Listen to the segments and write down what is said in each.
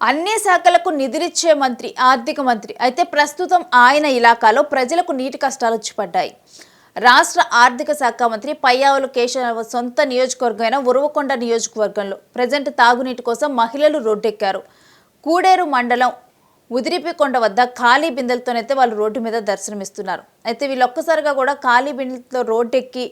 అన్ని శాఖలకు నిధులిచ్చే మంత్రి ఆర్థిక మంత్రి. అయితే ప్రస్తుతం ఆయన ఇలాకాలో ప్రజలకు నీటి కష్టాలు వచ్చిపడ్డాయి రాష్ట్ర ఆర్థిక శాఖ మంత్రి పయ్యావులు కేశవ సొంత నియోజకవర్గమైన ఉరవకొండ నియోజకవర్గంలో ప్రజెంట్ తాగునీటి కోసం మహిళలు రోడ్డెక్కారు. కూడేరు మండలం ఉదిరిపికొండ వద్ద ఖాళీ బిందెలతోనైతే వాళ్ళు రోడ్డు మీద దర్శనమిస్తున్నారు. అయితే వీళ్ళు ఒక్కసారిగా కూడా ఖాళీ బిందెలతో రోడ్డు ఎక్కి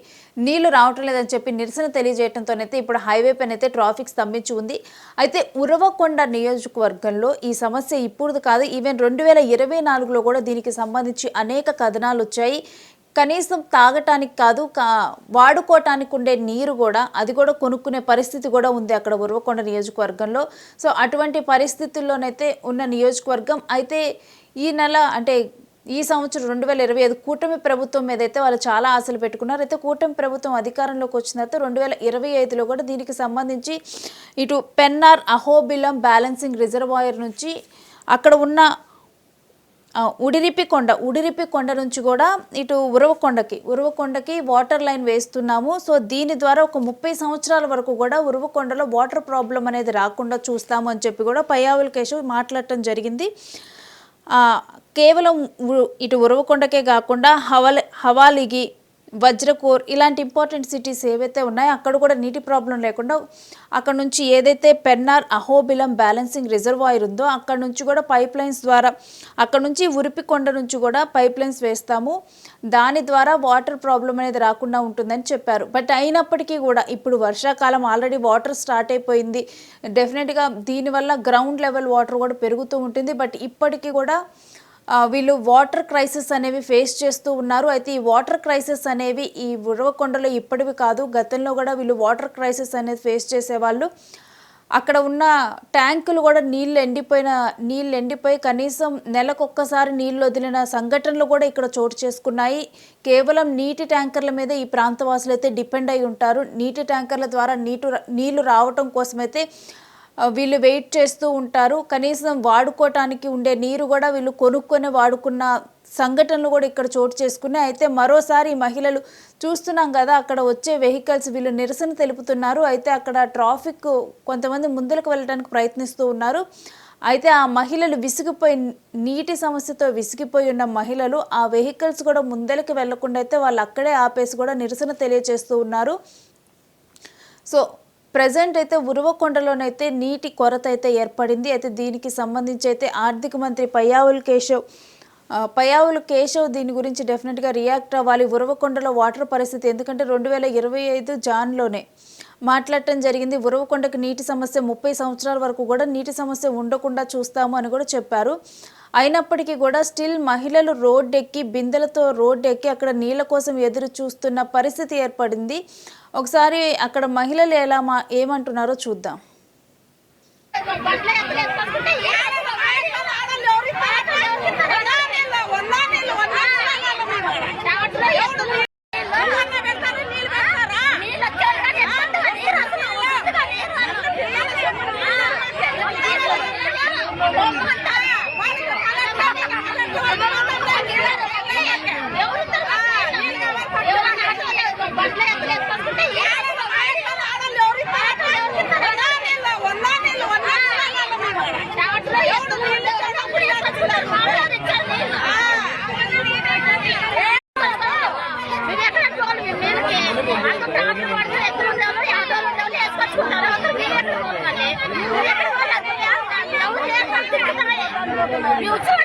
నీళ్ళు రావటం లేదని చెప్పి నిరసన తెలియజేయడంతోనైతే ఇప్పుడు హైవే పైన అయితే ట్రాఫిక్ స్తంభించి ఉంది. అయితే ఉరవకొండ నియోజకవర్గంలో ఈ సమస్య ఇప్పుడు కాదు. ఈవెన్ రెండు వేల ఇరవై నాలుగులో కూడా దీనికి సంబంధించి అనేక కథనాలు వచ్చాయి. కనీసం తాగటానికి కాదు కా వాడుకోవటానికి ఉండే నీరు కూడా అది కూడా కొనుక్కునే పరిస్థితి కూడా ఉంది అక్కడ ఉరవకొండ నియోజకవర్గంలో. సో అటువంటి పరిస్థితుల్లోనైతే ఉన్న నియోజకవర్గం అయితే ఈ నెల అంటే ఈ సంవత్సరం రెండు వేల ఇరవై ఐదు కూటమి ప్రభుత్వం మీద అయితే వాళ్ళు చాలా ఆశలు పెట్టుకున్నారు. అయితే కూటమి ప్రభుత్వం అధికారంలోకి వచ్చిన తర్వాత రెండు వేల ఇరవై ఐదులో కూడా దీనికి సంబంధించి ఇటు పెన్నార్ అహోబిలం బ్యాలెన్సింగ్ రిజర్వాయర్ నుంచి అక్కడ ఉన్న ఆ, ఉడిరిపి కొండ ఉడిరిపి కొండ నుంచి కూడా ఇటు ఉరవకొండకి ఉరవకొండకి వాటర్ లైన్ వేస్తున్నాము. సో దీని ద్వారా ఒక ముప్పై సంవత్సరాల వరకు కూడా ఉరవకొండలో వాటర్ ప్రాబ్లం అనేది రాకుండా చూస్తాము అని చెప్పి కూడా పయ్యావుల కేశవ్ మాట్లాడటం జరిగింది. కేవలం ఇటు ఉరవకొండకే కాకుండా హవల్ హవాలిగి వజ్రకోర్ ఇలాంటి ఇంపార్టెంట్ సిటీస్ ఏవైతే ఉన్నాయో అక్కడ కూడా నీటి ప్రాబ్లం లేకుండా అక్కడ నుంచి ఏదైతే పెన్నార్ అహోబిలం బ్యాలెన్సింగ్ రిజర్వాయర్ ఉందో అక్కడ నుంచి కూడా పైప్ లైన్స్ ద్వారా అక్కడ నుంచి ఉరిపికొండ నుంచి కూడా పైప్ లైన్స్ వేస్తాము. దాని ద్వారా వాటర్ ప్రాబ్లం అనేది రాకుండా ఉంటుందని చెప్పారు. బట్ అయినప్పటికీ కూడా ఇప్పుడు వర్షాకాలం ఆల్రెడీ వాటర్ స్టార్ట్ అయిపోయింది. డెఫినెట్గా దీనివల్ల గ్రౌండ్ లెవెల్ వాటర్ కూడా పెరుగుతూ ఉంటుంది. బట్ ఇప్పటికీ కూడా వీళ్ళు వాటర్ క్రైసిస్ అనేవి ఫేస్ చేస్తూ ఉన్నారు. అయితే ఈ వాటర్ క్రైసిస్ అనేవి ఈ ఉరవకొండలో ఇప్పటివి కాదు గతంలో కూడా వీళ్ళు వాటర్ క్రైసిస్ అనేది ఫేస్ చేసేవాళ్ళు. అక్కడ ఉన్న ట్యాంకులు కూడా నీళ్ళు ఎండిపోయిన నీళ్ళు ఎండిపోయి కనీసం నెలకొక్కసారి నీళ్ళు వదిలిన సంఘటనలు కూడా ఇక్కడ చోటు చేసుకున్నాయి. కేవలం నీటి ట్యాంకర్ల మీద ఈ ప్రాంతవాసులు అయితే డిపెండ్ అయి ఉంటారు. నీటి ట్యాంకర్ల ద్వారా నీటు నీళ్ళు రావటం కోసమైతే వీళ్ళు వెయిట్ చేస్తూ ఉంటారు. కనీసం వాడుకోవటానికి ఉండే నీరు కూడా వీళ్ళు కొనుక్కొని వాడుకున్న సంఘటనలు కూడా ఇక్కడ చోటు చేసుకున్నాయి. అయితే మరోసారి మహిళలు చూస్తున్నాం కదా అక్కడ వచ్చే వెహికల్స్ వీళ్ళు నిరసన తెలుపుతున్నారు. అయితే అక్కడ ట్రాఫిక్ కొంతమంది ముందులకు వెళ్ళడానికి ప్రయత్నిస్తూ ఉన్నారు. అయితే ఆ మహిళలు విసిగిపోయి నీటి సమస్యతో విసిగిపోయి ఉన్న మహిళలు ఆ వెహికల్స్ కూడా ముందలకి వెళ్ళకుండా అయితే వాళ్ళు అక్కడే ఆపేసి కూడా నిరసన తెలియజేస్తూ ఉన్నారు. సో ప్రజెంట్ అయితే ఉరువకొండలోనైతే నీటి కొరత అయితే ఏర్పడింది. అయితే దీనికి సంబంధించి అయితే ఆర్థిక మంత్రి పయ్యావుల్ కేశవ్ పయావులు కేశవ్ దీని గురించి డెఫినెట్గా రియాక్ట్ అవ్వాలి. ఉరవకొండలో వాటర్ పరిస్థితి ఎందుకంటే రెండు వేల ఇరవై ఐదు జాన్లోనే మాట్లాడటం జరిగింది. ఉరవకొండకు నీటి సమస్య ముప్పై సంవత్సరాల వరకు కూడా నీటి సమస్య ఉండకుండా చూస్తాము అని కూడా చెప్పారు. అయినప్పటికీ కూడా స్టిల్ మహిళలు రోడ్డు ఎక్కి బిందెలతో రోడ్డు ఎక్కి అక్కడ నీళ్ళ కోసం ఎదురు చూస్తున్న పరిస్థితి ఏర్పడింది. ఒకసారి అక్కడ మహిళలు ఎలా మా ఏమంటున్నారో చూద్దాం. Future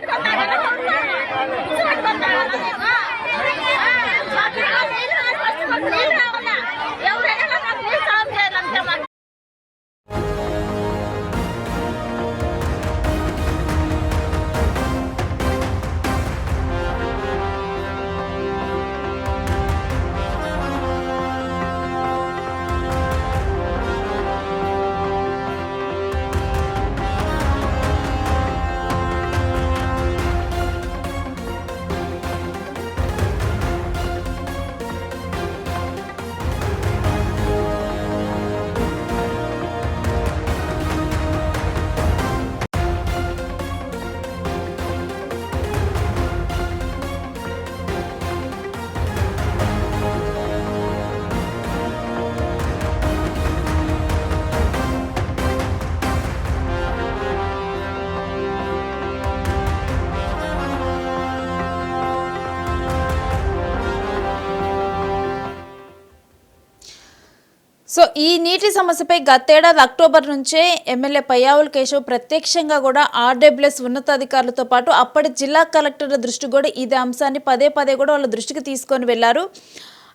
సో ఈ నీటి సమస్యపై గతేడాది అక్టోబర్ నుంచే ఎమ్మెల్యే పయ్యావుల కేశవ్ ప్రత్యక్షంగా కూడా ఆర్డబ్ల్యూఎస్ ఉన్నతాధికారులతో పాటు అప్పటి జిల్లా కలెక్టర్ల దృష్టి కూడా ఇదే అంశాన్ని పదే పదే కూడా వాళ్ళ దృష్టికి తీసుకొని వెళ్ళారు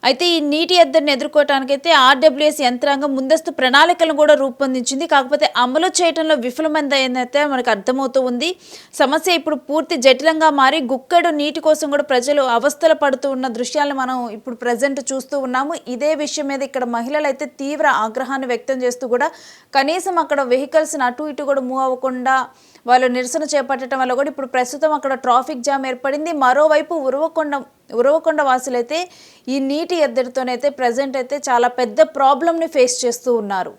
అయితే ఈ నీటి ఎద్దడిని ఎదుర్కోవటానికైతే ఆర్డబ్ల్యూఎస్ యంత్రాంగం ముందస్తు ప్రణాళికలను కూడా రూపొందించింది. కాకపోతే అమలు చేయడంలో విఫలమైందైతే మనకు అర్థమవుతూ ఉంది. సమస్య ఇప్పుడు పూర్తి జటిలంగా మారి గుక్కడు నీటి కోసం కూడా ప్రజలు అవస్థలు పడుతూ ఉన్న దృశ్యాలను మనం ఇప్పుడు ప్రజెంట్ చూస్తూ ఉన్నాము. ఇదే విషయం మీద ఇక్కడ మహిళలు అయితే తీవ్ర ఆగ్రహాన్ని వ్యక్తం చేస్తూ కూడా కనీసం అక్కడ వెహికల్స్ని అటు ఇటు కూడా మూవ్ అవ్వకుండా వాళ్ళు నిరసన చేపట్టడం వల్ల కూడా ఇప్పుడు ప్రస్తుతం అక్కడ ట్రాఫిక్ జామ్ ఏర్పడింది. మరోవైపు ఉరవకొండ ఉరవకొండ వాసులైతే ఈ నీటి ఎద్దడితోనైతే ప్రజెంట్ అయితే చాలా పెద్ద ప్రాబ్లమ్ని ఫేస్ చేస్తూ ఉన్నారు.